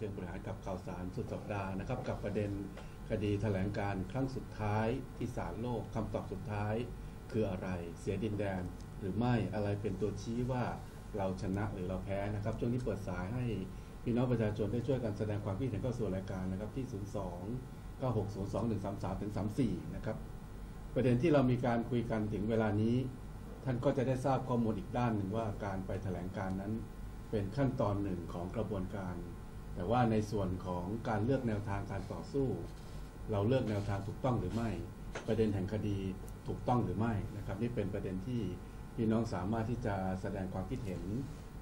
ชิงบริหารกับข่าวสารสุดสัปดาห์นะครับ กับประเด็นคดีแถลงการครั้งสุดท้ายที่ศาลโลกคำตอบสุดท้าย คืออะไรเสียดินแดน หรือไม่อะไรเป็นตัวชี้ว่าเราชนะหรือเราแพ้นะครับ ช่วงนี้เปิดสายให้พี่น้องประชาชนได้ช่วยกันแสดงความคิดเห็นเข้าสู่รายการนะครับที่ 02 9602 133ถึง34 นะครับ ประเด็นที่เรามีการคุยกันถึงเวลานี้ ท่านก็จะได้ทราบข้อมูลอีกด้านหนึ่งว่าการไปแถลงการนั้น เป็นขั้นตอนหนึ่งของกระบวนการ แต่ว่าในส่วนของการเลือกแนวทางการต่อสู้ เราเลือกแนวทางถูกต้องหรือไม่ ประเด็นแห่งคดีถูกต้องหรือไม่นะครับ นี่เป็นประเด็นที่พี่น้องสามารถที่จะแสดงความคิดเห็น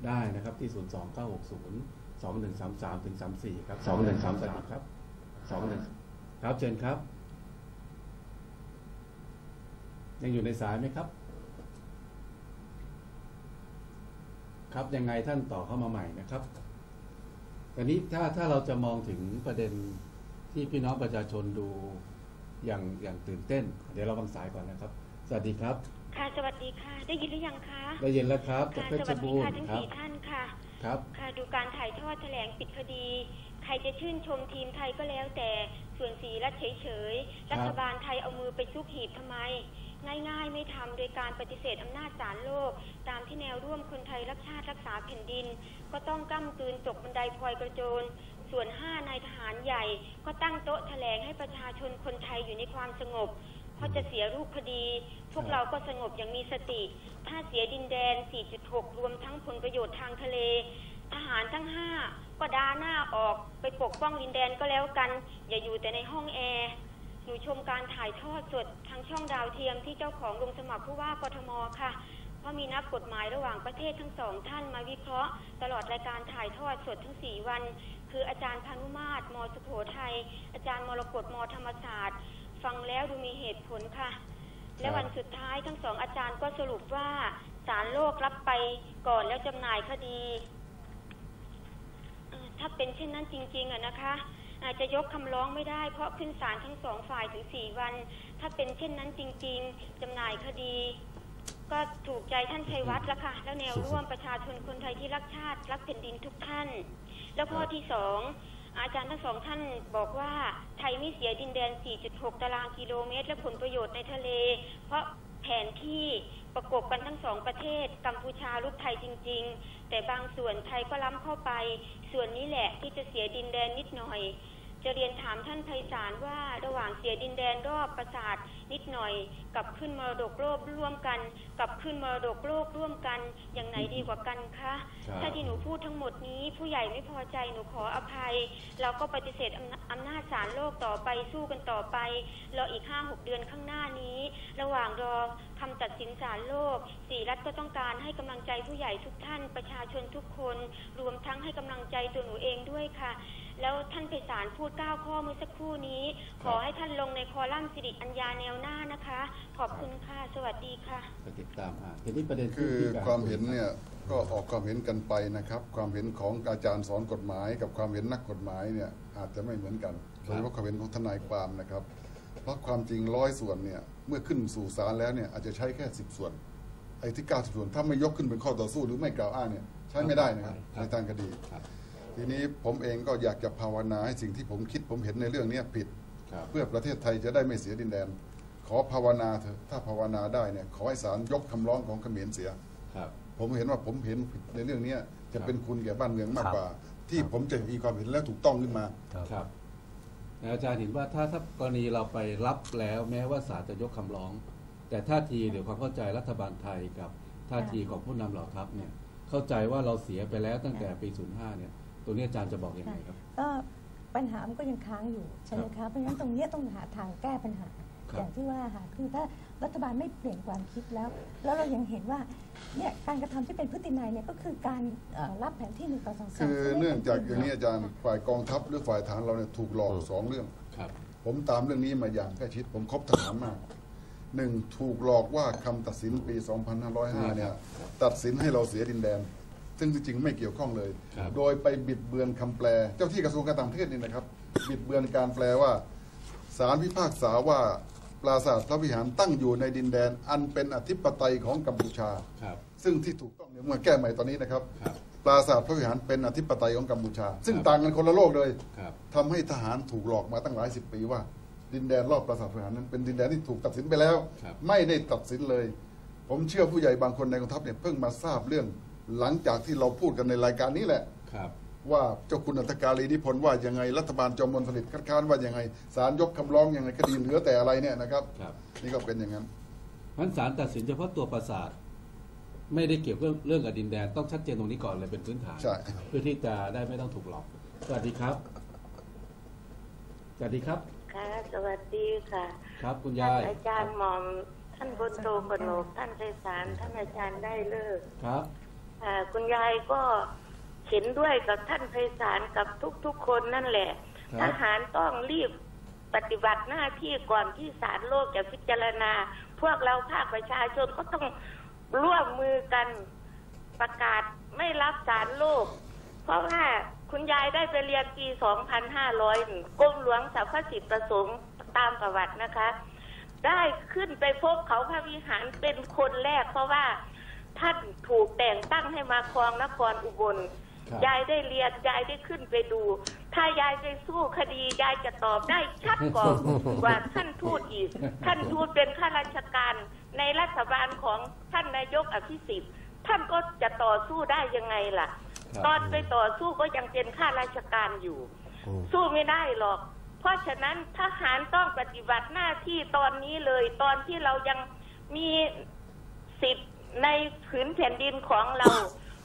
ได้นะครับที่ 0 2 9 6 0 2 1 3 3ถึง34 ครับ 2 1 3 3 ครับ 2 1 ครับเชิญครับ ยังอยู่ในสายไหมครับ ครับยังไงท่านต่อเข้ามาใหม่นะครับ แต่นี้ถ้าถ้าเราจะมองถึงประเด็นที่พี่น้องประชาชนดูอย่างอย่างตื่นเต้น เดี๋ยวเราฟังสายก่อนนะครับ สวัสดีครับ ค่ะสวัสดีค่ะ ได้ยินหรือยังคะ ได้ยินแล้วครับจากค่ะเพสชรวัสดีบูรค่ะณ์ทั้งครับสี่ท่านค่ะ ครับ ค่ะดูการถ่ายทอดแถลงปิดคดี ใครจะชื่นชมทีมไทยก็แล้วแต่ส่วนสีรัฐเฉยๆรัฐบาลไทยเอามือไปซุกหีบทำไม ง่ายๆ ไม่ทำโดยการปฏิเสธอำนาจศาลโลก ตามที่แนวร่วมคนไทยรักชาติรักษาแผ่นดิน ก็ต้องก้ำกืนตกบันไดพลอยกระโจน ส่วนห้านายทหารใหญ่ ก็ตั้งโต๊ะแถลงให้ประชาชนคนไทยอยู่ในความสงบเพราะจะเสียรูปคดี พวกเราก็สงบอย่างมีสติ ถ้าเสียดินแดน 4.6 รวมทั้งผลประโยชน์ทางทะเล ทหารทั้งห้าก็ดาหน้าออกไปปกป้องดินแดนก็แล้วกัน อย่าอยู่แต่ในห้องแอร์ นูชมการถ่ายทอดสดทางช่องดาวเทียมที่เจ้าของลงสมัครผู้ว่ากทมค่ะ เพราะมีนักกฎหมายระหว่างประเทศทั้งสองท่านมาวิเคราะห์ ตลอดรายการถ่ายทอดสดทั้ง 4 วัน คืออาจารย์พานุมาตรมสุโขทัย อาจารย์มรกตมธรรมศาสตร์ ฟังแล้วดูมีเหตุผลค่ะ และวันสุดท้ายทั้งสองอาจารย์ก็สรุปว่าศาลโลกรับไปก่อนแล้วจำหน่ายคดี ถ้าเป็นเช่นนั้นจริง ๆอะนะคะ อาจจะยกคำร้องไม่ได้ เพราะขึ้นศาลทั้งสองฝ่ายถึงสี่วัน ถ้าเป็นเช่นนั้นจริง ๆจำหน่ายคดี ก็ถูกใจท่านชัยวัฒน์ละค่ะ แล้วแนวร่วมประชาชนคนไทยที่รักชาติรักแผ่นดินทุกท่าน แล้วข้อที่สองอาจารย์ทั้งสองท่านบอกว่าไทยไม่เสียดินแดน 4.6 ตารางกิโลเมตร และผลประโยชน์ในทะเล เพราะแผนที่ประกบกันทั้งสองประเทศ กัมพูชาลุกไทยจริง ๆ แต่บางส่วนไทยก็ล้ำเข้าไป ส่วนนี้แหละที่จะเสียดินแดนนิดหน่อย จะเรียนถามท่านไพศาลว่าระหว่างเสียดินแดนรอบปราสาทนิดหน่อย กับขึ้นมรดกโลกร่วมกัน กับขึ้นมรดกโลกร่วมกันอย่างไหนดีกว่ากันคะครับถ้าที่หนูพูดทั้งหมดนี้ ผู้ใหญ่ไม่พอใจหนูขออภัย เราก็ปฏิเสธอำนาอำนาจศาลโลกต่อไปสู้กันต่อไปรออีกห้าหกเดือนข้างหน้านี้ ระหว่างรอคำตัดสินศาลโลกสี่รัฐก็ต้องการให้กำลังใจผู้ใหญ่ทุกท่านประชาชนทุกคน รวมทั้งให้กำลังใจตัวหนูเองด้วยค่ะ แล้วท่านไพศาลพูด 9 ข้อเมื่อสักครู่นี้ ขอให้ท่านลงในคอลัมน์สิริอัญญาแนวหน้านะคะ ขอบคุณค่ะ สวัสดีค่ะจะติดตามอ่านทีนี้ประเด็นที่คือที่กรความเห็นเนี่ยก็ออกความเห็นกันไปนะครับ ความเห็นของอาจารย์สอนกฎหมาย กับความเห็นนักกฎหมายเนี่ยอาจจะไม่เหมือนกันโดยเฉพาะความเห็นของทนายความนะครับ เพราะความจริงร้อยส่วนเนี่ยเมื่อขึ้นสู่ศาลแล้วเนี่ยอาจจะใช้แค่สิบส่วนไอ้ที่เก้าสิบส่วนถ้าไม่ยกขึ้นเป็นข้อต่อสู้หรือไม่กล่าวอ้างเนี่ยใช้ไม่ได้นะครับในทางคดีครับ ทีนี้ผมเองก็อยากจะภาวนาให้สิ่งที่ผมคิดผมเห็นในเรื่องเนี้ยผิดครับเพื่อประเทศไทยจะได้ไม่เสียดินแดน ขอภาวนาเถอะถ้าภาวนาได้เนี่ยขอให้ศาลยกคำร้องของเขมรเสียครับผมเห็นว่าผมเห็นผิดในเรื่องเนี้ยจะครับเป็นคุณแก่บ้านเมืองมากครับกว่า ที่ผมจะมีความเห็นและถูกต้องขึ้นมาครับแล้วอาจารย์เห็นว่าถ้าถ้ากรณีเราไปรับแล้วแม้ว่าศาลจะยกคำร้อง แต่ท่าทีหรือความเข้าใจรัฐบาลไทยกับท่าทีของผู้นำเหล่าทัพเนี่ยเข้าใจว่าเราเสียไปแล้วตั้งแต่ปี 05เนี่ย ตัวนี้อาจารย์จะบอกยังไงครับ ก็ปัญหามันก็ยังค้างอยู่ใช่ไหมคะเพราะฉะนั้นตรงเนี้ยต้องหาทางแก้ปัญหาครับอย่างที่ว่าค่ะคือถ้ารัฐบาลไม่เปลี่ยนความคิดแล้ว แล้วเรายังเห็นว่าเนี่ยการกระทำที่เป็นพฤตินัยเนี่ยก็คือการเอ่อรับแผนที่หนึ่งต่อสองสามคือเนื่องจากอย่างนี้อาจารย์ฝ่ายกองทัพหรือฝ่ายทหารเราเนี่ยถูกหลอกสองเรื่องครับผมตามเรื่องนี้มาอย่างใกล้ชิดผมคบทหารมากหนึ่งถูกหลอกว่าคำตัดสินปี 2505 เนี่ย ตัดสินให้เราเสียดินแดน ซึ่งจริงๆไม่เกี่ยวข้องเลยครับโดยไปบิดเบือนคำแปล เจ้าที่กระทรวงการต่างประเทศนี่นะครับ บิดเบือนการแปลว่าศาลพิพากษาว่าปราสาทพระวิหารตั้งอยู่ในดินแดน อันเป็นอธิปไตยของกัมพูชาครับซึ่งที่ถูกต้องเนี่ยเมื่อแก้ใหม่ตอนนี้นะครับครับปปราสาทพระวิหารเป็นอธิปไตยของกัมพูชา ซึ่งครับต่างกันคนละโลกเลยครับทำให้ทหารถูกหลอกมาตั้งหลายสิบปีว่า ดินแดนรอบปราสาทพระวิหารนั้นเป็นดินแดนที่ถูกตัดสินไปแล้วครับไม่ได้ตัดสินเลย ผมเชื่อผู้ใหญ่บางคนในกองทัพเนี่ยเพิ่งมาทราบเรื่อง หลังจากที่เราพูดกันในรายการนี้แหละครับว่าเจ้าคุณอัตการีนิพนธ์ว่ายังไงรัฐบาลจอมพลสฤษดิ์คัดค้านว่ายังไงศาลยกคำร้องยังไงคดีเหลือแต่อะไรเนี่ยนะครับ ครับนี่ก็เป็นอย่างนั้นเพราะฉะนั้นศาลตัดสินเฉพาะตัวปราสาท ไม่ได้เกี่ยวเรื่องเรื่องกับดินแดนต้องชัดเจนตรงนี้ก่อนเลยเป็นพื้นฐานใช่เพื่อที่จะได้ไม่ต้องถูกหลอกสวัสดีครับสวัสดีครับค่ะสวัสดีค่ะ ครับคุณท่านยายอาจารย์หม่อมท่านบนโตกนกท่านไพศาลท่านอาจารย์ได้เลิกครับอ่า คุณยายก็เห็นด้วยกับท่านไพศาลกับทุกๆคนนั่นแหละครับทหารต้องรีบปฏิบัติหน้าที่ก่อนที่ศาลโลกจะพิจารณา พวกเราภาคประชาชนก็ต้องร่วมมือกันประกาศไม่รับศาลโลก เพราะว่าคุณยายได้ไปเรียนปี 2500กรมหลวงสรรพสิทธิประสงค์ตามประวัตินะคะ ได้ขึ้นไปพบเขาพระวิหารเป็นคนแรกเพราะว่า ท่านถูกแต่งตั้งให้มาครองนครอุบลครับยายได้เรียนยายได้ขึ้นไปดู ถ้ายายไปสู้คดียายจะตอบได้ชัดกว่ากว่าท่านทูตอีก ท่านทูตเป็นข้าราชการในรัฐบาลของท่านนายกอภิสิทธิ์ท่านก็จะต่อสู้ได้ยังไงล่ะครับตอนไปต่อสู้ก็ยังเป็นข้าราชการอยู่ สู้ไม่ได้หรอก เพราะฉะนั้นทหารต้องปฏิบัติหน้าที่ตอนนี้เลย ตอนที่เรายังมีสิทธิ์ ในผืนแผ่นดินของเรา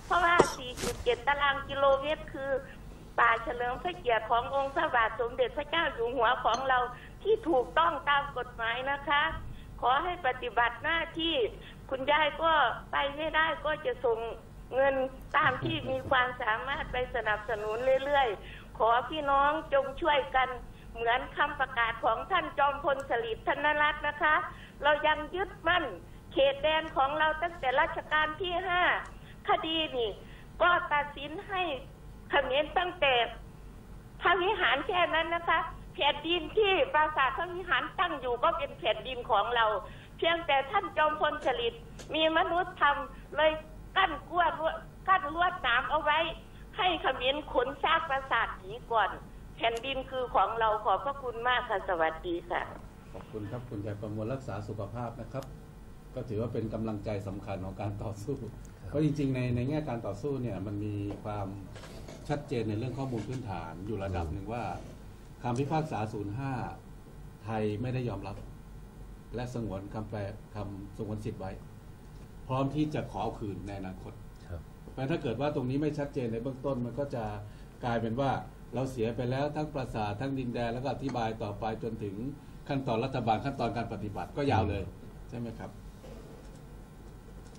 เพราะว่า 4.7 ตารางกิโลเมตรคือ ป่าเฉลิมพระเกียรติขององค์พระบาทสมเด็จพระเจ้าอยู่หัวของเราที่ถูกต้องตามกฎหมายนะคะ ขอให้ปฏิบัติหน้าที่คุณยายก็ไปไม่ได้ก็จะส่งเงินตามที่มีความสามารถไปสนับสนุนเรื่อยๆ ขอพี่น้องจงช่วยกันเหมือนคำประกาศของท่านจอมพลสฤษดิ์ธนรัตน์นะคะ เรายังยึดมั่น เขตแดนของเราตั้งแต่รัชกาลที่ห้าคดีนี่ ก็ตัดสินให้เขมรตั้งแต่พระวิหารแค่นั้นนะคะแผ่นดินที่ปราสาทพระวิหารตั้งอยู่ก็เป็นแผ่นดินของเรา เพียงแต่ท่านจอมพลสฤษดิ์มีมนุษยธรรมเลยกั้นกั้วกั้นลวดหน้ำเอาไว้ ให้ขมรขนซากปราสาทหนีก่อน แผ่นดินคือของเราขอบพระคุณมากค่ะ สวัสดีค่ะ ขอบคุณครับคุณยายประมวลรักษาสุขภาพนะครับ ก็ถือว่าเป็นกำลังใจสำคัญของการต่อสู้ เพราะจริงๆในในแง่การต่อสู้เนี่ยมันมีความชัดเจนในเรื่องข้อมูลพื้นฐานอยู่ระดับหนึ่งว่าคำพิพากษา 05 ไทยไม่ได้ยอมรับ และสงวนคำแปลคำสงวนสิทธิ์ไว้ พร้อมที่จะขอเอาคืนในอนาคตครับเพราะฉะนั้นถ้าเกิดว่าตรงนี้ไม่ชัดเจนในเบื้องต้นมันก็จะกลายเป็นว่าเราเสียไปแล้วทั้งปราสาททั้งดินแดนแล้วก็อธิบายต่อไปจนถึงขั้นตอนรัฐบาลขั้นตอนการปฏิบัติก็ยาวเลย ใช่ไหมครับ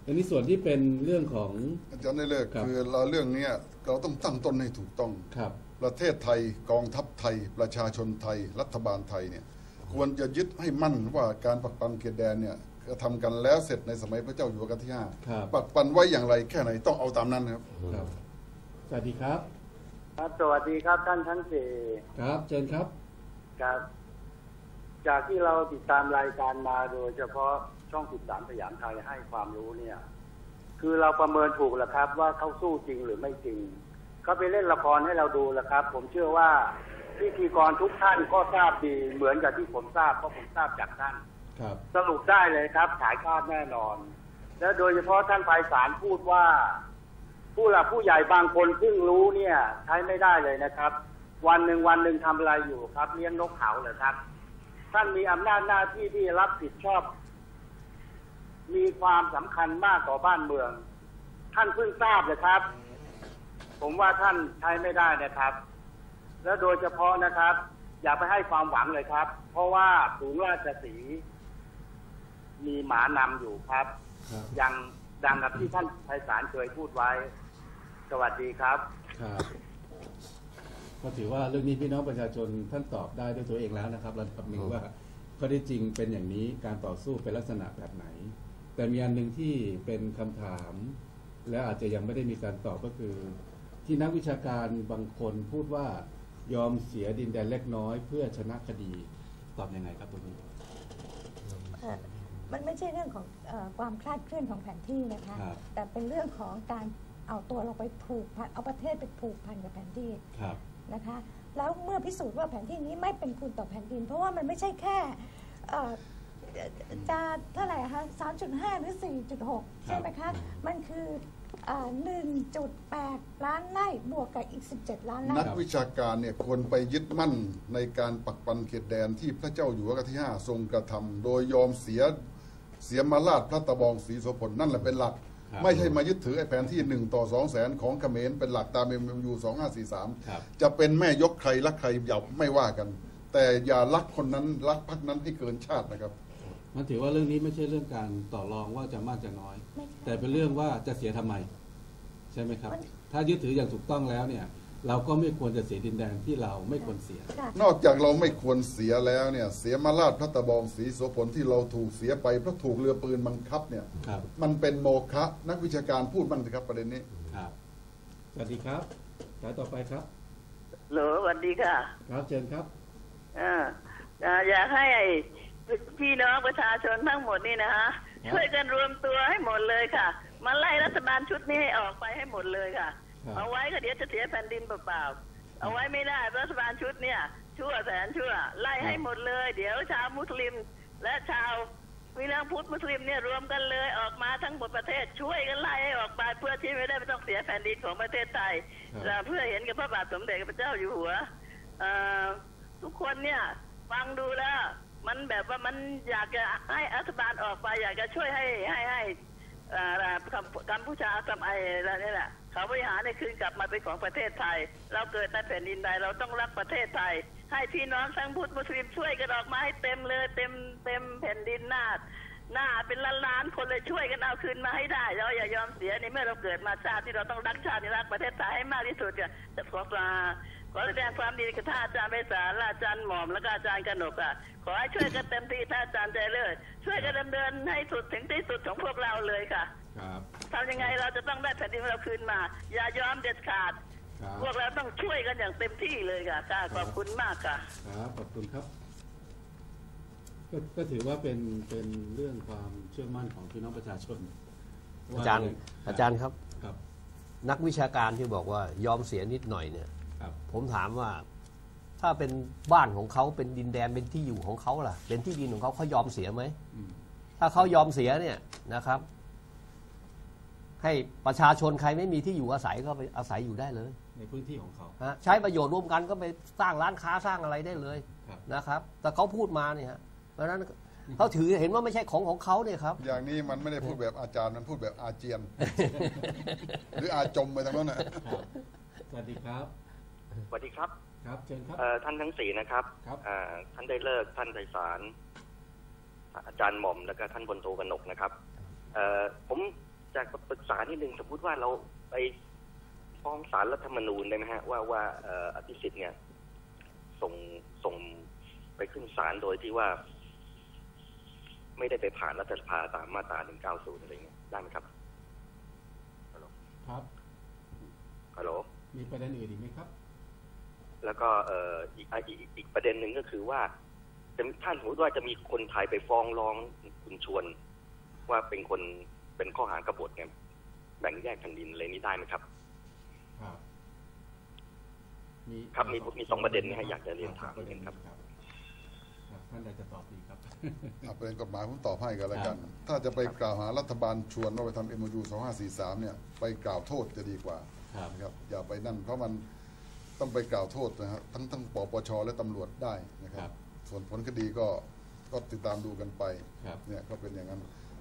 อันนี้ส่วนที่เป็นเรื่องของ อาจารย์ได้เลิกครับคือเราเรื่องเนี้ยเราต้องตั้งต้นให้ถูกต้อง ครับ ประเทศไทยกองทัพไทย ประชาชนไทย รัฐบาลไทยเนี่ยควรจะยึดให้มั่นว่าการปักปันเขตแดนเนี่ยกระทำกันแล้วเสร็จในสมัยพระเจ้าอยู่หัวรัชกาลที่ห้าครับ ปักปันไว้อย่างไรแค่ไหนต้องเอาตามนั้นครับ ครับสวัสดีครับ ครับสวัสดีครับท่านทั้งสี่ครับ เชิญครับ ครับ จากที่เราติดตามรายการมาโดย เฉพาะช่อง13สยามไทยให้ความรู้เนี่ย คือเราประเมินถูกแล้วครับ ว่าเขาสู้จริงหรือไม่จริงเขาไปเล่นละครให้เราดูแล้วครับ ผมเชื่อว่าพิธีกรทุกท่านก็ทราบดีเหมือนกับที่ผมทราบเพราะผมทราบจากท่านครับสรุปได้เลยครับขายคาดแน่นอน และโดยเฉพาะท่านไพศาลพูดว่า ผู้หลักผู้ใหญ่บางคนเพิ่งรู้เนี่ย ใช้ไม่ได้เลยนะครับ วันหนึ่งวันหนึ่งทำอะไรอยู่ครับเลี้ยงนกเขาเหรอครับ ท่านมีอำนาจหน้าที่ที่รับผิดชอบ มีความสำคัญมากต่อบ้านเมือง ท่านเพิ่งทราบเลยครับ ผมว่าท่านใช้ไม่ได้นะครับ และโดยเฉพาะนะครับ อย่าไปให้ความหวังเลยครับ เพราะว่าสูงราชสีห์มีหมานำอยู่ครับครับ ยังดังกับที่ท่านไพศาลเคยพูดไว้ สวัสดีครับ ครับ ก็ถือว่าเรื่องนี้พี่น้องประชาชนท่านตอบได้ด้วยตัวเองแล้วนะครับระดับหนึ่งว่าข้อได้จริงเป็นอย่างนี้การต่อสู้เป็นลักษณะแบบไหน แต่มีอันหนึ่งที่เป็นคำถาม และอาจจะยังไม่ได้มีการตอบก็คือ ที่นักวิชาการบางคนพูดว่ายอมเสียดินแดนเล็กน้อย เพื่อชนะคดีตอบยังไงครับตรงนี้เอ่อมันไม่ใช่เรื่องของเออความคลาดเคลื่อนของแผนที่นะคะครับแต่เป็นเรื่องของการเอาตัวเราไปผูกพันเอาประเทศไปผูกพันกับแผนที่ครับ นะคะ แล้วเมื่อพิสูจน์ว่าแผนที่นี้ไม่เป็นคุณต่อแผ่นดิน เพราะว่ามันไม่ใช่แค่เอ่อจะเท่าไหร่คะ3.5หรือ4.6ใช่ไหมคะ มันคืออ่า1.8ล้านไร่บวกกับอีก17ล้านไร่ นักวิชาการเนี่ยควรไปยึดมั่นในการปักปันเขตแดนที่พระเจ้าอยู่หัวรัชกาลที่5ทรงกระทำโดยยอมเสียเสียมาราชพระตะบองศรีโสพลนั่นแหละเป็นหลักครับ ไม่ใช่มายึดถือไอ้แผนที่ 1 ต่อ2แสนของเขมรเป็นหลักตามเอ็มยูครับ2543จะเป็นแม่ยกใครรักใครอย่าไม่ว่ากัน แต่อย่ารักคนนั้นรักพรรคนั้นให้เกินชาตินะครับ มันถือว่าเรื่องนี้ไม่ใช่เรื่องการต่อรองว่าจะมากจะน้อยไม่ใช่แต่เป็นเรื่องว่าจะเสียทำไม ใช่ไหมครับมันถ้ายึดถืออย่างถูกต้องแล้วเนี่ย เราก็ไม่ควรจะเสียดินแดนที่เราไม่ควรเสียค่ะนอกจากเราไม่ควรเสียแล้วเนี่ย เสียมาราชพระตะบองศรีโสพลที่เราถูกเสียไปเพราะถูกเรือปืนบังคับเนี่ยครับมันเป็นโมฆะนักวิชาการพูดบ้างสิครับประเด็นนี้ครับสวัสดีครับสายต่อไปครับเหรอสวัสดีค่ะ ครับเชิญครับอ่าอ่าอยากให้พี่น้องประชาชนทั้งหมดนี่นะฮะครับช่วยกันรวมตัวให้หมดเลยค่ะมาไล่รัฐบาลชุดนี้ให้ออกไปให้หมดเลยค่ะครับ เอาไว้ก็เดี๋ยวจะเสียแผ่นดินเปล่าๆเอาไว้ไม่ได้รัฐบาลชุดเนี่ย ชั่วแสนชั่วไล่ให้หมดเลย เดี๋ยวชาวมุสลิม และชาววินังพุทธมุสลิมเนี่ยรวมกันเลยออกมาทั้งหมดประเทศช่วยกันไล่ให้ออกไปเพื่อที่ไม่ได้ไม่ต้องเสียแผ่นดินของประเทศไทยครับและเพื่อเห็นกับพระบาทสมเด็จพระเจ้าอยู่หัวเอ่อทุกคนเนี่ยฟังดูแล้ว มันแบบว่ามันอยากจะให้รัฐบาลออกไป อยากจะช่วยให้ให้ให้เอ่อกัมกัมพูชากับไอ้อะไรนี่แหละ เขาบริหารในคืนกลับมาเป็นของประเทศไทย เราเกิดในแผ่นดินใดเราต้องรักประเทศไทย ให้พี่น้องทั้งพุทธมุสลิมช่วยกันออกมาให้เต็มเลยเต็มเต็มแผ่นดินหน้าหน้าเป็นล้านล้านคนเลยช่วยกันเอาคืนมาให้ได้ เราอย่ายอมเสียในเมื่อเราเกิดมาชาติที่เราต้องรักชาติรักประเทศไทยให้มากที่สุดค่ะจะขอลาขอแสดงความดีกับท่านอาจารย์ไพศาลอาจารย์หม่อมและก็อาจารย์กนกอะขอให้ช่วยกันเต็มที่ท่านอาจารย์ใจเลิศช่วยกันดำเนินให้สุดถึงที่สุดของพวกเราเลยค่ะ ครับทำยังไงเราจะต้องได้แผ่นดินของเราคืนมา อย่ายอมเด็ดขาด ครับพวกเราต้องช่วยกันอย่างเต็มที่เลยค่ะค่ะขอบคุณมากค่ะ ครับขอบคุณครับ ก็ก็ถือว่าเป็นเป็นเรื่องความเชื่อมั่นของพี่น้องประชาชนอาจารย์ว่อาจารย์ครับ ครับนักวิชาการที่บอกว่ายอมเสียนิดหน่อยเนี่ย ครับ ผมถามว่า ถ้าเป็นบ้านของเขาเป็นดินแดนเป็นที่อยู่ของเขาล่ะ เป็นที่ดินของเขาเขายอมเสียไหม อืม ถ้าเขายอมเสียเนี่ยนะครับ ให้ประชาชนใครไม่มีที่อยู่อาศัยก็ไปอาศัยอยู่ได้เลยในพื้นที่ของเขาฮะใช้ประโยชน์ร่วมกันก็ไปสร้างร้านค้าสร้างอะไรได้เลยครับ นะครับ แต่เขาพูดมาเนี่ยฮะเพราะฉะนั้นเขาถือเห็นว่าไม่ใช่ของของเขาเนี่ยครับ อย่างนี้มันไม่ได้พูดแบบอาจารย์มันพูดแบบอาเจียน หรืออาจมไปทางนั้นนะครับสวัสดีครับ สวัสดีครับครับเชิญครับ เอ่อท่านทั้งสี่นะครับครับ เอ่อท่านได้เลิกท่านไพศาลอาจารย์หม่อมแล้วก็ท่านพลโทกนกนะครับเอ่อผม จะปรึกษานิดนึงสมมติว่าเราไปฟ้องศาลรัฐธรรมนูญได้ไหมฮะว่าว่าเอ่ออภิสิทธิ์เนี่ย ส่งส่งไปขึ้นศาลโดยที่ว่า ไม่ได้ไปผ่านรัฐสภาตามมาตรา 190 อะไรเงี้ยได้ไหมครับฮัลโหลครับฮัลโหลมีประเด็นอื่นอีกไหมครับ แล้วก็เอ่ออีกอะอีกอีกอีกประเด็นหนึ่งก็คือว่าจะท่านสมมติว่าจะมีคนไทยไปฟ้องร้องคุณชวน ว่าเป็นคน เป็นข้อหากบฏเนี่ยแบ่งแยกแผ่นดินอะไรนี้ได้ไหมครับ ครับครับมีมีสองประเด็นนี้ให้อยากจะเรียนถามประเด็นครับครับครับท่านใดจะตอบดีครับเอาเป็นกฎหมายผมตอบให้กันแล้วกัน ถ้าจะไปกล่าวหารัฐบาลชวนว่าไปทำเอ็มยู2543เนี่ยไปกล่าวโทษจะดีกว่าครับนะครับ อย่าไปนั่นเพราะมันต้องไปกล่าวโทษนะฮะทั้งทั้งปปชและตำรวจได้นะคครัรับบส่วนผลคดีก็ก็ติดตามดูกันไปครับเนี่ยก็เป็นอย่างนั้น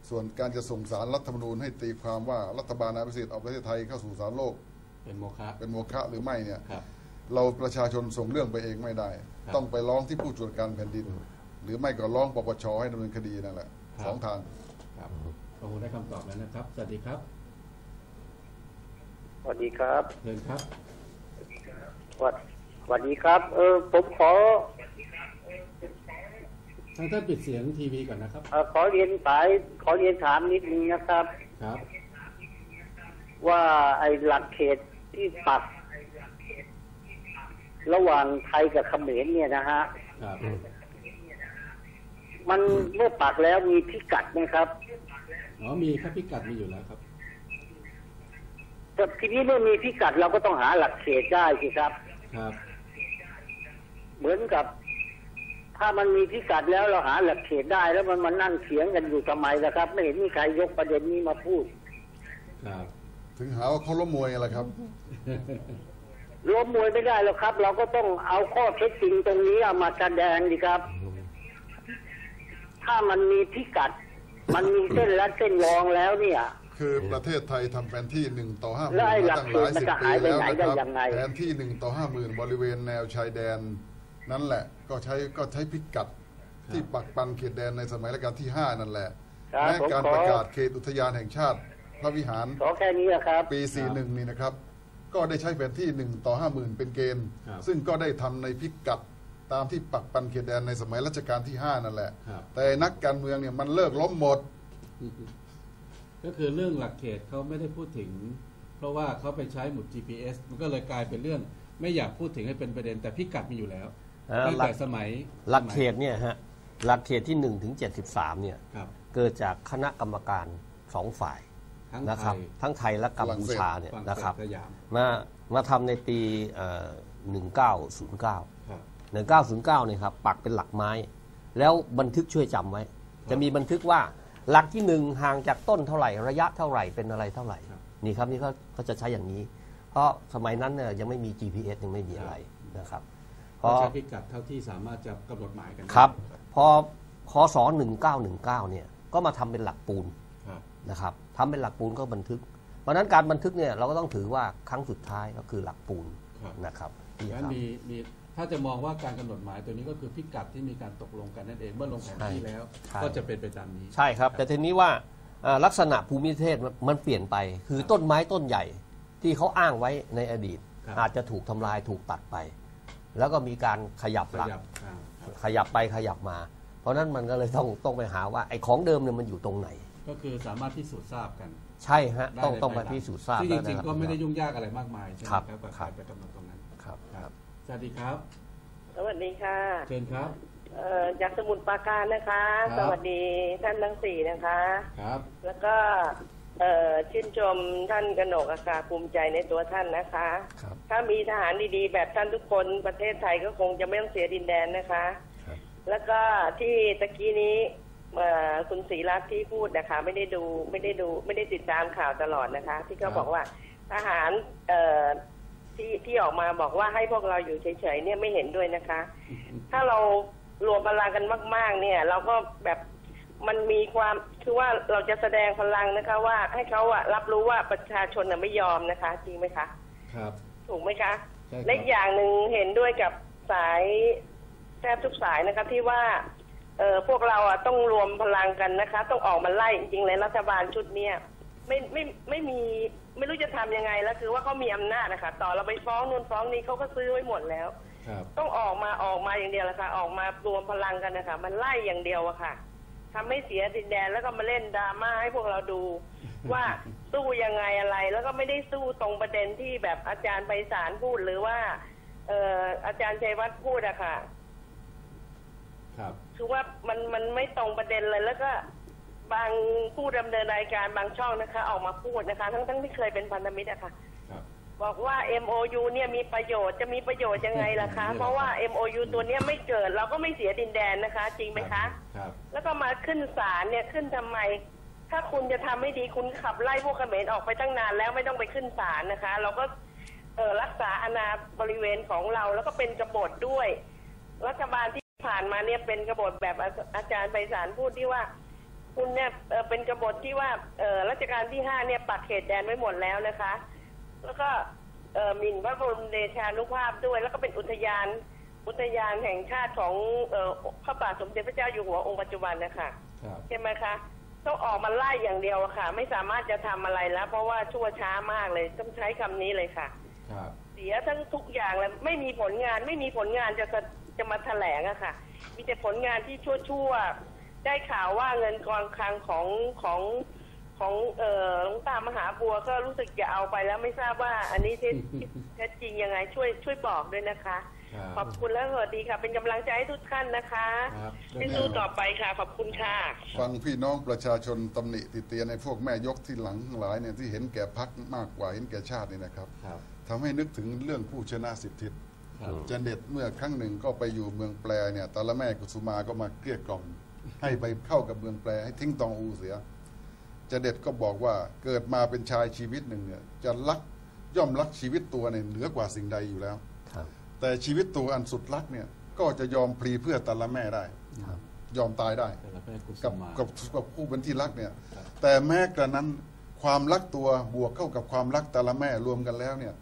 ส่วนการจะส่งสารรัฐธรรมนูญให้ตีความว่ารัฐบาลนายประสิทธิ์เอาประเทศไทยเข้าสู่สารโลก เป็นโมฆะเป็นโมฆะหรือไม่เนี่ยครับเราประชาชนส่งเรื่องไปเองไม่ได้ครับต้องไปร้องที่ผู้ตรวจการแผ่นดิน หรือไม่ก็ร้องปปชให้ดำเนินคดีนั่นแหละครับสองทางครับคงได้คำตอบแล้วนะครับ สวัสดีครับ สวัสดีครับเชิญครับสวัสสวัสดีครับ เออผมขอ ทางท่านปิดเสียงทีวีก่อนนะครับ เอ่อขอเรียนสายขอเรียนถามนิดนึงนะครับ ครับ ว่าไอ้หลักเขตที่ปัก ระหว่างไทยกับเขมรเนี่ยนะฮะ ครับมันเมื่อปักแล้วมีพิกัดไหมครับ อ๋อมีครับพิกัดมีอยู่แล้วครับ แต่ทีนี้เมื่อมีพิกัดเราก็ต้องหาหลักเขตได้สิครับ ครับ เหมือนกับ ถ้ามันมีพิกัดแล้วเราหาหลักเขตได้ แล้วมันมานั่งเถียงกันอยู่ทำไมนะครับ ไม่เห็นมีใครยกประเด็นนี้มาพูด ครับ ถึงหาว่าเขาล้มมวยอะไรครับล้มมวยไม่ได้หรอกครับ เราก็ต้องเอาข้อเท็จจริงตรงนี้เอามาแสดงดีครับ ถ้ามันมีพิกัด มันมีเส้นรัดเส้นรองแล้วเนี่ยคือประเทศไทยทำแผนที่หนึ่งต่อห้าหมื่แล้วไอ้นหลัมากตั้งหลายเขตมันสิบจะปีหายไปแล้วไหนนะได้ครับยังไงแผนที่หนึ่งต่อห้าหมื่นบริเวณแนวชายแดน นั่นแหละก็ใช้ก็ใช้พิกัดที่ปักปันเขตแดนในสมัยรัชกาลที่ห้านั่นแหละครับและผมการขอประกาศเขตอุทยานแห่งชาติ พระวิหารขอแค่นี้นะครับ ปี 41 นี่นะครับ ก็ได้ใช้แผนที่ 1 ต่อ 50,000 เป็นเกณฑ์ ครับซึ่งก็ได้ทำในพิกัดตามที่ปักปันเขตแดนในสมัยรัชกาลที่ 5 นั่นแหละ ครับ แต่นักการเมืองเนี่ยมันเลิกล้มหมด ก็คือเรื่องหลักเขตเขาไม่ได้พูดถึง เพราะว่าเขาไปใช้หมุด GPS มันก็เลยกลายเป็นเรื่อง ไม่อยากพูดถึงให้เป็นประเด็น แต่พิกัดมีอยู่แล้วเอ่อ ตั้งหลัแต่กสมัยหลักเขสตมัยเนี่ยฮะหลักเขตที่1ถึง73เนี่ยครับเกิดจากคณะกรรมการสองฝ่ายทั้งนะไทครับยทั้งไทยและกัมพูชาเนี่ยฝรั่งนะครับเศสสยามมามาทำในปีเอ่อ1909ครับ1909เนี่ยครับปักเป็นหลักไม้ แล้วบันทึกช่วยจำไว้ จะมีบันทึกว่าหลักที่หนึ่งห่างจากต้นเท่าไหร่ระยะเท่าไหร่เป็นอะไรเท่าไหร่ครับนี่ครับนี่เขาเขาจะใช้อย่างนี้ เพราะสมัยนั้นเนี่ยยังไม่มี GPS ยังไม่มีอะไรนะครับ พก็อใช้พิกัดเท่าที่สามารถจะกำหนดหมายกันได้ครับ พอคศ1919เนี่ยก็มาทำเป็นหลักปูนครับนะครับทำเป็นหลักปูนก็บันทึก เพราะฉะนั้นการบันทึกเนี่ยเราก็ต้องถือว่าครั้งสุดท้ายก็คือหลักปูนครับนะครับที่จะงั้นทำมีมีถ้าจะมองว่าการกำหนดหมายตัวนี้ก็คือพิกัดที่มีการตกลงกันนั่นเองเมื่อลงแผนที่ใช่แล้วใช่ก็จะเป็นไปตามนี้ใช่ครับ แต่ทีนี้ว่าเอ่อลักษณะภูมิประเทศมันมันเปลี่ยนไป คือต้นไม้ต้นใหญ่ที่เขาอ้างไว้ในอดีตครับอาจจะถูกทำลายถูกตัดไป แล้วก็มีการขยับขหลักยับอ่าครับขยับไปขยับมา เพราะฉะนั้นมันก็เลยต้องต้องไปหาว่าไอ้ของเดิมเนี่ยมันอยู่ตรงไหน ก็คือสามารถพิสูจน์ทราบกัน ใช่ฮะได้ต้องในต้องภมายหลัพิสูจน์ทราบซึ่งจแล้วริงนะๆก็ไม่ได้ยุ่งยากอะไรมากมายใช่ไหมครับครับกับครักาบรไปกำหนดตรงนั้นครับครับสวัสดีครับ สวัสดีค่ะเชิญครับเอ่อจากสมุทรปราการนะคะครับสวัสดีท่านทั้งสี่นะคะ ครับ แล้วก็ เอ่อชื่นชมท่านกนกอากาภูมิใจในตัวท่านนะคะ ครับ ถ้ามีทหารดีๆ แบบท่านทุกคนประเทศไทยก็คงจะไม่ต้องเสียดินแดนนะคะ ครับ แล้วก็ที่ตะกี้นี้เอ่อคุณศรีรัตน์ที่พูดนะคะ ไม่ได้ดูไม่ได้ดูไม่ได้ติดตามข่าวตลอดนะคะ ที่ครัเขาบบอกว่าทหารเอ่อที่ที่ออกมาบอกว่าให้พวกเราอยู่เฉยๆเนี่ยไม่เห็นด้วยนะคะ ถ้าเรารวมพลังกันมาก ๆ เนี่ย เราก็แบบ มันมีความคือว่าเราจะแสดงพลังนะคะ ว่าให้เขาอะรับรู้ว่าประชาชนน่ะไม่ยอมนะคะ จริงไหมคะ ครับ ถูกไหมคะใช่ครับ และอีกอย่างหนึ่งเห็นด้วยกับสายแทบทุกสายนะคะ ที่ว่า เออพวกเราอะต้องรวมพลังกันนะคะ ต้องออกมาไล่จริงๆเลยรัฐบาลชุดเนี้ยไม่ไม่ไม่มีไม่รู้จะทำยังไงแล้วคือว่าเขามีอำนาจนะคะต่อเราไปฟ้องนู่นฟ้องนี้เขาก็ซื้อไว้หมดแล้ว ครับ ต้องออกมาออกมาอย่างเดียวแหละค่ะ ออกมารวมพลังกันนะคะ มันไล่อย่างเดียวอะค่ะ ทำให้เสียดินแดนแล้วก็มาเล่นดราม่าให้พวกเราดู ว่าสู้ยังไงอะไร แล้วก็ไม่ได้สู้ตรงประเด็นที่แบบอาจารย์ไพศาลพูดหรือว่า เอ่ออาจารย์ชัยวัฒน์พูดอะค่ะ ครับ คือว่ามันมันไม่ตรงประเด็นเลย แล้วก็บางผู้ดำเนินรายการบางช่องนะคะ ออกมาพูดนะคะ ทั้งทั้งที่เคยเป็นพันธมิตรอะค่ะครั บบอกว่า MOU เนี่ยมีประโยชน์จะมีประโยชน์ยังไงล่ะคะ เพราะว่า MOU ตัวเนี้ยไม่เกิดเราก็ไม่เสียดินแดนนะคะ จริงไหมคะ ครับ แล้วก็มาขึ้นศาลเนี่ยขึ้นทำไม ถ้าคุณจะทำไม่ดีคุณขับไล่พวกเขมรออกไปตั้งนานแล้วไม่ต้องไปขึ้นศาลนะคะ เราก็เออรักษาอาณาบริเวณของเราแล้วก็เป็นกบฏด้วย รัฐบาลที่ผ่านมาเนี่ยเป็นกบฏแบบอาอาจารย์ไพศาลพูดที่ว่า คุณเนี่ยเอ่อเป็นกบฏที่ว่าเออรัชกาลที่ห้าเนี่ยปักเขตแดนไว้หมดแล้วนะคะ แล้วก็เอ่อหมิ่นพระบรมเดชานุภาพด้วย แล้วก็เป็นอุทยาน อุทยานแห่งชาติของเอ่อพระบาทสมเด็จพระเจ้าอยู่หัวองค์ปัจจุบันนะคะครับใช่ไหมคะต้องออกมาไล่อย่างเดียวอะค่ะ ไม่สามารถจะทำอะไรแล้ว เพราะว่าชั่วช้ามากเลยต้องใช้คำนี้เลยค่ะ ครับ เสียทั้งทุกอย่างเลยไม่มีผลงานไม่มีผลงานจะจะจะมาแถลงอะค่ะ มีแต่ผลงานที่ชั่วๆได้ข่าวว่าเงินกองคลังของของ ของเอ่อหลวงตามหาบัวก็รู้สึกจะเอาไปแล้วไม่ทราบว่า อันนี้เท็จเท็จจริงยังไงช่วยช่วยบอกด้วยนะคะ ครับขอบคุณและสวัสดีค่ะ เป็นกำลังใจให้ทุกท่านนะคะครับ ให้สู้ต่อไปค่ะ ขอบคุณค่ะ ฟังพี่น้องประชาชนตำหนิติเตียนในพวกแม่ยกที่หลังทั้งหลายเนี่ยที่เห็นแก่พักมากกว่าเห็นแก่ชาตินี่นะครับครับ ทำให้นึกถึงเรื่องผู้ชนะสิบทิศครับจันเด็ดเมื่อครั้งหนึ่งก็ไปอยู่เมืองแปรเนี่ยตาละแม่กุสุมาก็มาเกลี้ยกล่อมให้ไปเข้ากับเมืองแปรให้ทิ้งตองอูเสีย จันเด็ดก็บอกว่าเกิดมาเป็นชายชีวิตหนึ่งเนี่ยจะรักย่อมรักชีวิตตัวเนี่ยเหนือกว่าสิ่งใดอยู่แล้วครับ แต่ชีวิตตัวอันสุดรักเนี่ยก็จะยอมพลีเพื่อตาละแม่ได้ ครับ ยอมตายได้ แต่ละแพทย์กุศกับมากับกับผู้เป็นที่รักเนี่ย แต่แม้กระนั้นความรักตัวบวกเข้ากับความรักแต่ละแม่รวมกันแล้วเนี่ย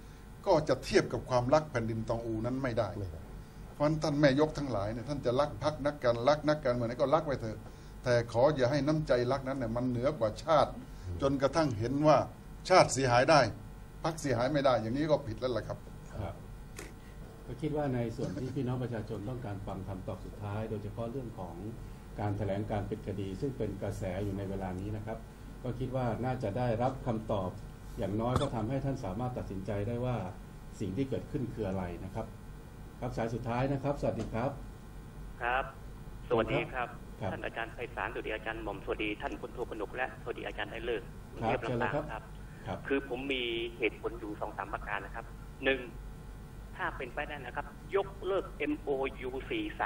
ก็จะเทียบกับความรักแผ่นดินตองอูนั้นไม่ได้ ไม่ได้ เพราะฉะนั้นท่านแม่ยกทั้งหลายเนี่ยท่านจะรักพักนักการรักนักการเมืองไหนก็รักไว้เถอะ แต่ขออย่าให้น้ำใจรักนั้นเนี่ยมันเหนือกว่าชาติ จนกระทั่งเห็นว่าชาติเสียหายได้พักเสียหายไม่ได้ อย่างนี้ก็ผิดแล้วล่ะครับครับก็คิดว่าในส่วนที่พี่น้องประชาชนต้องการฟังคำตอบสุดท้าย โดยเฉพาะเรื่องของการแถลงการปิดคดี ซึ่งเป็นกระแสอยู่ในเวลานี้นะครับ ก็คิดว่าน่าจะได้รับคำตอบ อย่างน้อยก็ทำให้ท่านสามารถตัดสินใจได้ว่าสิ่งที่เกิดขึ้นคืออะไรนะครับ ครับสายสุดท้ายนะครับ สวัสดีครับ ครับ สวัสดีครับครับ ท่านอาจารย์ไพศาลสวัสดีอาจารย์หม่อมสวัสดีท่านพลโทกนกและสวัสดีอาจารย์ได้เลิกกรุงครับเทพเชิญเลยลำปางครับครับครับ คือผมมีเหตุผลอยู่สองสามประการนะครับหนึ่งถ้าเป็นไปได้นะครับ ยกเลิก MOU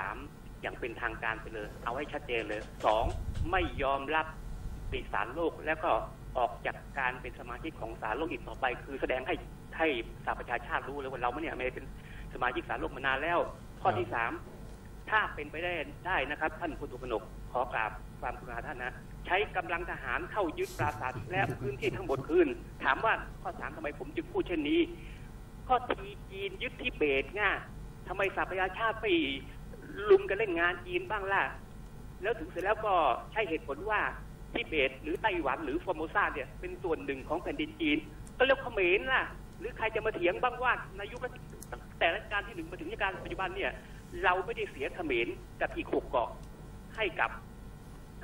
43 อย่างเป็นทางการไปเลย เอาให้ชัดเจนเลยสองไม่ยอมรับติสารโลกแล้วก็ออกจากการเป็นสมาชิกของสารโลกอีกต่อไป คือแสดงให้ให้สหประชาชาติรู้เลยว่าเราไม่เนี่ยไม่ได้เป็นสมาชิกสารโลกมานานแล้ว ข้อที่สาม ถ้าเป็นไปได้ได้นะครับ ท่านพุทธุกนกขอกราบความกรุณาท่านนะใช้กำลังทหารเข้ายึดปราสาทและพื้นที่ทั้งหมดคืน ถามว่าข้อสามทำไมผมจึงพูดเช่นนี้ก็ทีจีนยึดทิเบตง่ะทำไมสหประชาชาติไปลุมกันเล่นงานจีนบ้างล่ะ แล้วถึงเสร็จแล้วก็ใช้เหตุผลว่าทิเบต หรือไต้หวันหรือฟอร์โมซาเนี่ยเป็นส่วนหนึ่งของแผ่นดินจีน ก็แล้วเขมรล่ะ หรือใครจะมาเถียงบ้างว่าในยุคแต่รัชกาลที่หนึ่งมาถึงกาลปัจจุบันเนี่ย เราไม่ได้เสียเขมรกับอีกหกเกาะให้กับ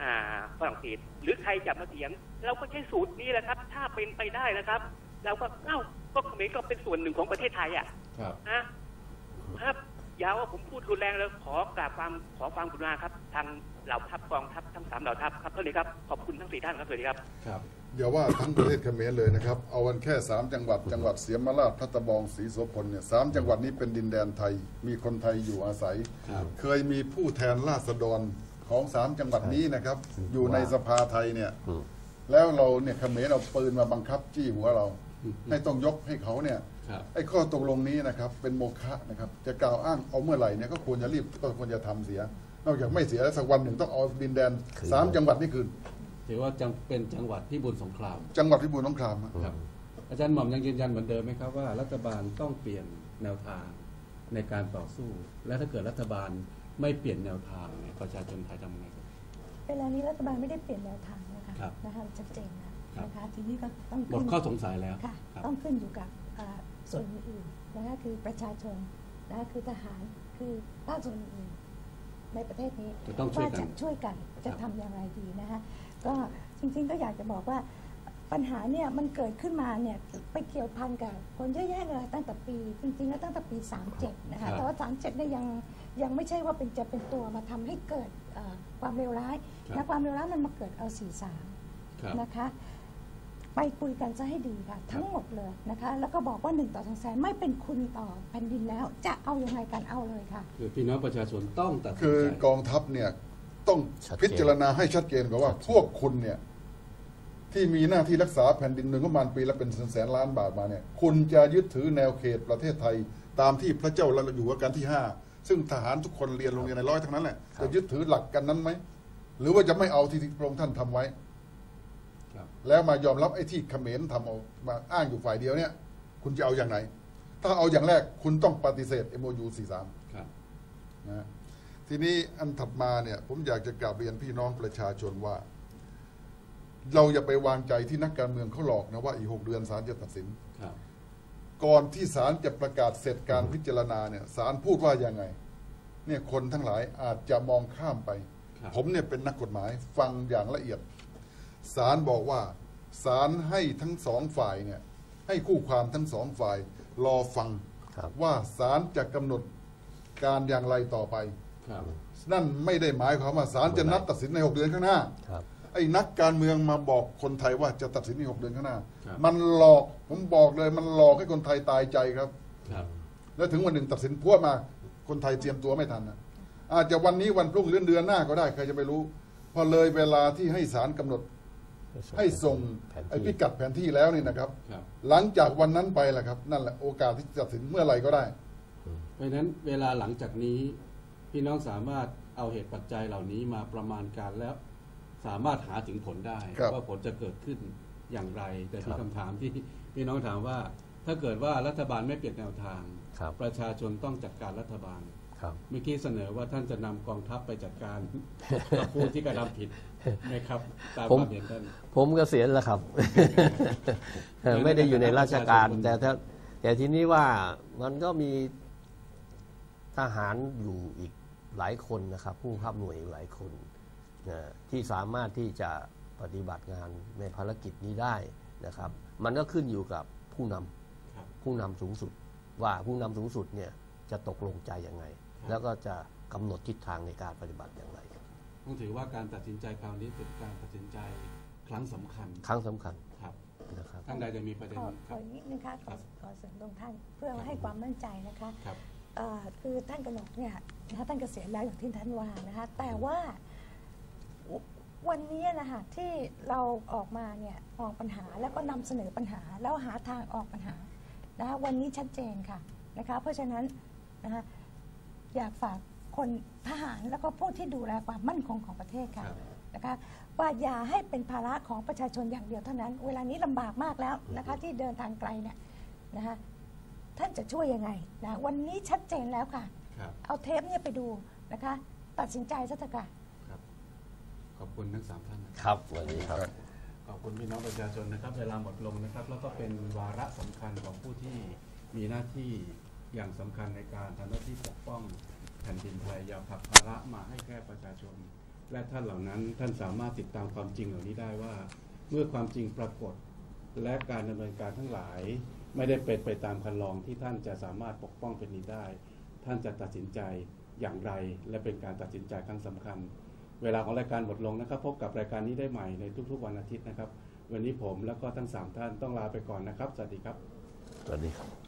อ่าฝรั่งเศสหรือใครจะมาเถียง เราก็ใช้สูตรนี้แหละครับ ถ้าเป็นไปได้นะครับ เราก็เอ้าก็เขมรก็เป็นส่วนหนึ่งของประเทศไทยอะครับนะ ครับ อยาวว่าผมพูดรุนแรงแล้วขอกราบความขอความกรุณาครับ ทางเหล่าทัพกองทัพทั้งสามเหล่าทัพครับเท่านี้ครับขอบคุณทั้งสี่ท่านครับสวัสดีครับครับอย่าว่าทั้งประเทศเขมรเลยนะครับ เอากันแค่สามจังหวัดจังหวัดเสียมราชพัตบองศรีโสพลเนี่ยสามจังหวัดนี้เป็นดินแดนไทย มีคนไทยอยู่อาศัยครับเคยมีผู้แทนราษฎรของสามจังหวัดนี้นะครับ อยู่ในสภาไทยเนี่ยอืมแล้วเราเนี่ยเขมรเอาปืนมาบังคับจี้หัวเรา ให้ต้องยกให้เขาเนี่ยครับ ไอ้ข้อตกลงนี้นะครับเป็นโมฆะนะครับจะกล่าวอ้างเอาเมื่อไหร่เนี่ยก็ควรจะรีบก็ควรจะทำเสีย นอกจากไม่เสียแล้วสักวันหนึ่งต้องเอาดินแดนคืนสามจังหวัดนี้คืนถือว่าจังเป็นจังหวัดพิบูลสงคราม จังหวัดพิบูลสงครามอะครับอาจารย์หม่อมยังยืนยันเหมือนเดิมไหมครับว่ารัฐบาลต้องเปลี่ยนแนวทางในการต่อสู้ และถ้าเกิดรัฐบาลไม่เปลี่ยนแนวทางเนี่ยประชาชนไทยทำไงครับเวลานี้รัฐบาลไม่ได้เปลี่ยนแนวทางนะคะครับนะคะชัดเจนนะครับนะคะทีนี้ก็ต้องหมดขึ้นข้อสงสัยแล้วค่ะครับต้องขึ้นอยู่กับอ่า ส่วนอื่นๆนะคะคือประชาชนนะคะคือทหารคือภาคส่วนอื่นในประเทศนี้จะต้องช่วยกันจะช่วยกันจะทำอย่างไรดีนะคะก็จริงๆก็อยากจะบอกว่าปัญหาเนี่ยมันเกิดขึ้นมาเนี่ยไปเกี่ยวพันกับคนเยอะแยะเลยตั้งแต่ปีจริงๆแล้วตั้งแต่ปี 37 นะคะครับแต่ว่า 37เนี่ยยังยังไม่ใช่ว่าเป็นจะเป็นตัวมาทำให้เกิดเอ่อความเลวร้ายครับนะความเลวร้ายมันมาเกิดเอา 43ครับนะคะ ไปคุยกันซะให้ดีค่ะ ทั้งหมดเลยนะคะ แล้วก็บอกว่าหนึ่งต่อสองแสนไม่เป็นคุณต่อแผ่นดินแล้ว จะเอายังไงกันเอาเลยค่ะ คือพี่น้องประชาชนต้องตัดสินคือใจกองทัพเนี่ยต้องชัดเจนพิจารณาให้ชัดเจนก่อนว่าพวกคุณเนี่ย ที่มีหน้าที่รักษาแผ่นดินหนึ่งประมาณปีละเป็นแสนล้านบาทมาเนี่ย คุณจะยึดถือแนวเขตประเทศไทย ตามที่พระเจ้าอยู่หัวกันที่ห้าซึ่งทหารทุกคนเรียนโรงเรียนในร้อยทั้งนั้นแหละครับจะยึดถือหลักกันนั้นไหมหรือว่าจะไม่เอาที่พระองค์ท่านทำไว้ครับ แล้วมายอมรับไอ้ที่เขมรทำเอามาอ้างอยู่ฝ่ายเดียวเนี่ย คุณจะเอาอย่างไหน ถ้าเอาอย่างแรกคุณต้องปฏิเสธ MOU 43ครับนะฮะทีนี้อันถัดมาเนี่ย ผมอยากจะกราบเรียนพี่น้องประชาชนว่า เราอย่าไปวางใจที่นักการเมืองเขาหลอกนะว่าอีกหกเดือนศาลจะตัดสินครับก่อนที่ศาลจะประกาศเสร็จการพิจารณาเนี่ยศาลพูดว่ายังไง เนี่ยคนทั้งหลายอาจจะมองข้ามไปครับผมเนี่ยเป็นนักกฎหมายฟังอย่างละเอียด ศาลบอกว่าศาลให้ทั้งสองฝ่ายเนี่ยให้คู่ความทั้งสองฝ่ายรอฟังครับว่าศาลจะกำหนดการอย่างไรต่อไปครับนั่นไม่ได้หมายความว่าศาลจะนัดตัดสินในหกเดือนข้างหน้าครับไอ้นักการเมืองมาบอกคนไทยว่าจะตัดสินในหกเดือนข้างหน้าครับมันหลอกผมบอกเลย มันหลอกให้คนไทยตายใจครับครับ แล้วถึงวันหนึ่งตัดสินพวดมาคนไทยเตรียมตัวไม่ทันนะอาจจะวันนี้วันพรุ่งหรือเดือนหน้าก็ได้ใครจะไปรู้ พอเลยเวลาที่ให้ศาลกำหนด ให้ส่งแผนที่ไอ้พิกัดแผนที่แล้วนี่นะครับครับ หลังจากวันนั้นไปแหละครับ นั่นแหละโอกาสที่จะตัดสินเมื่อไหร่ก็ได้ เพราะฉะนั้นเวลาหลังจากนี้ พี่น้องสามารถเอาเหตุปัจจัยเหล่านี้มาประมาณการแล้ว สามารถหาถึงผลได้ครับว่าผลจะเกิดขึ้นอย่างไร แต่ครัที่บคำถามที่พี่น้องถามว่า ถ้าเกิดว่ารัฐบาลไม่เปลี่ยนแนวทางครับประชาชนต้องจัดการรัฐบาลครับเมื่อกี้เสนอว่าท่านจะนำกองทัพไปจัดการกับผู้ที่กระทำผิด ไหมครับตามผมความเห็นท่านผมเกษียณแล้วครับ ไม่ได้อยู่ในราชการประชาชนแต่ถ้าแต่ทีนี้ว่ามันก็มีทหารอยู่อีกหลายคนนะครับ ผู้ขับหน่วยอีกหลายคนนะที่สามารถที่จะปฏิบัติงานในภารกิจนี้ได้นะครับ มันก็ขึ้นอยู่กับผู้นำครับผู้นำสูงสุด ว่าผู้นำสูงสุดเนี่ยจะตกลงใจยังไง แล้วก็จะกำหนดทิศทางในการปฏิบัติอย่างไร ต้องถือว่าการตัดสินใจคราวนี้เป็นการตัดสินใจครั้งสำคัญ ครั้งสำคัญครับนะครับท่านใดจะมีประเด็นขอคขอรับอีกนิดนึงค่ะขครัอบขอเสริมตรงท่านเพื่อให้ความมั่นใจนะคะครับเอ่อคือท่านกนกเนี่ยนะคะท่านเกษียณแล้วอย่างที่ท่านว่านะคะแต่ว่าวันนี้นะคะที่เราออกมาเนี่ยมองปัญหาแล้วก็นำเสนอปัญหา แล้วหาทางออกปัญหานะคะวันนี้ชัดเจนค่ะนะคะเพราะฉะนั้นนะคะอยากฝาก คนทหารแล้วก็ผู้ที่ดูแลความมั่นคงของประเทศค่ะครับนะคะว่าอย่าให้เป็นภาระของประชาชนอย่างเดียวเท่านั้น เวลานี้ลำบากมากแล้วนะคะที่เดินทางไกลเนี่ยนะคะท่านจะช่วยยังไงนะวันนี้ชัดเจนแล้วค่ะครับเอาเทปเนี่ยไปดูนะคะ ตัดสินใจซะเถอะค่ะครับขอบคุณทั้งสามท่านนะครับสวัสดีครับขอบคุณพี่น้องประชาชนนะครับเวลาหมดลงนะครับ แล้วก็เป็นวาระสำคัญของผู้ที่มีหน้าที่อย่างสำคัญในการทำหน้าที่ปกป้อง แผ่นดินไทยอย่าผลักภาระมาให้แค่ประชาชน และท่านเหล่านั้นท่านสามารถติดตามความจริงเหล่านี้ได้ว่า เมื่อความจริงปรากฏ และการดำเนินการทั้งหลาย ไม่ได้เป็นไปตามคันลองที่ท่านจะสามารถปกป้องเป็นนี้ได้ ท่านจะตัดสินใจอย่างไร และเป็นการตัดสินใจครั้งสำคัญ เวลาของรายการหมดลงนะครับ พบกับรายการนี้ได้ใหม่ในทุกๆวันอาทิตย์นะครับ วันนี้ผมแล้วก็ทั้งสามท่านต้องลาไปก่อนนะครับ สวัสดีครับ สวัสดีครับ